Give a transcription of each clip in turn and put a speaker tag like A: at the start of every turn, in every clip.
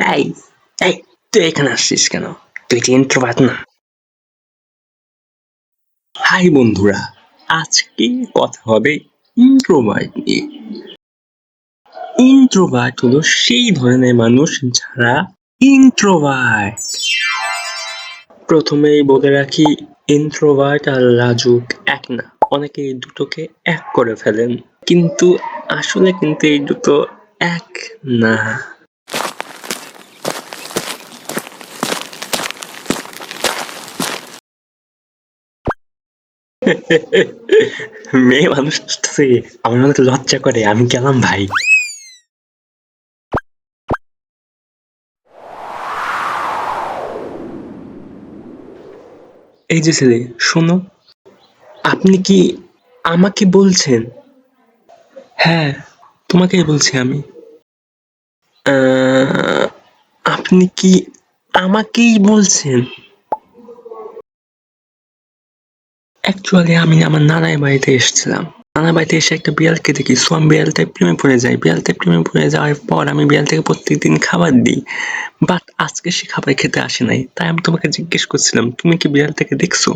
A: এই এই, তুই এখানে আসছিস কেন? তুই ইন্ট্রোভার্ট না? হাই বন্ধুরা, আজকে কথা হবে ইন্ট্রোভার্ট নিয়ে। ইন্ট্রোভার্ট হলো সেই ধরনের মানুষ যারা ইন্ট্রোভার্ট প্রথমেই বলে রাখি ইন্ট্রোভার্ট আর লাজুক এক না। অনেকে এই দুটোকে এক করে ফেলেন। কিন্তু আসলে কিন্তু এই দুটো এক না। মেয়ে মানুষ আসতেছে আমার অনেক লজ্জা করে আমি গেলাম ভাই। এই যে ছেলে শোনো। আপনি কি আমাকে বলছেন? হ্যাঁ তোমাকেই বলছি আমি। আহ, আপনি কি আমাকেই বলছেন? অ্যাকচুয়ালি আমি আমার নানার বাড়িতে এসেছিলাম। নানার বাড়িতে এসে একটা বিড়ালকে দেখি সো আমি বিড়ালটায় প্রেমে পড়ে যাই। বিড়ালটায় প্রেমে পড়ে যাওয়ার পর আমি বিড়ালটাকে প্রত্যেকদিন খাবার দিই। বাট আজকে সে খাবার খেতে আসে নাই। তাই আমি তোমাকে জিজ্ঞেস করছিলাম, তুমি কি বিড়ালটাকে দেখছ?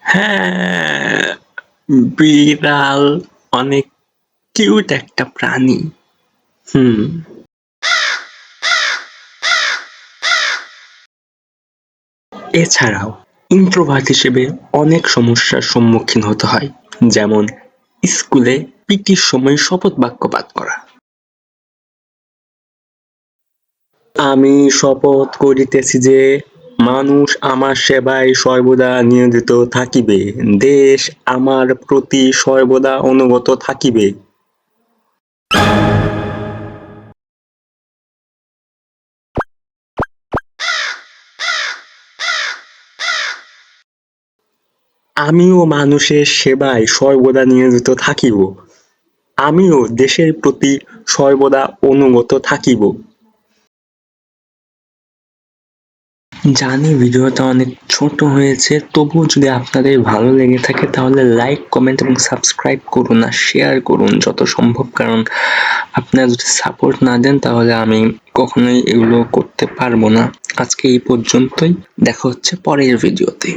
A: হ্যাঁ বিড়াল অনেক কিউট একটা প্রাণী। হুম। এছাড়াও ইন্ট্রোভার্ট হিসেবে অনেক সমস্যার সম্মুখীন হতে হয়, যেমন স্কুলে পিটির সময় শপথ বাক্য পাঠ করা আমি শপথ করিতেছি যে, মানুষ আমার সেবায় সর্বদা নিয়োজিত থাকিবে, দেশ আমার প্রতি সর্বদা অনুগত থাকিবে। আমিও মানুষের সেবায় সর্বদা নিয়োজিত থাকিব। আমিও দেশের প্রতি সর্বদা অনুগত থাকিব। জানি ভিডিওটা অনেক ছোট হয়েছে, তবুও যদি আপনাদের ভালো লেগে থাকে তাহলে লাইক কমেন্ট এবং সাবস্ক্রাইব করুন আর শেয়ার করুন যত সম্ভব। কারণ আপনারা যদি সাপোর্ট না দেন তাহলে আমি কখনোই এগুলো করতে পারব না। আজকে এই পর্যন্তই, দেখা হচ্ছে পরের ভিডিওতে।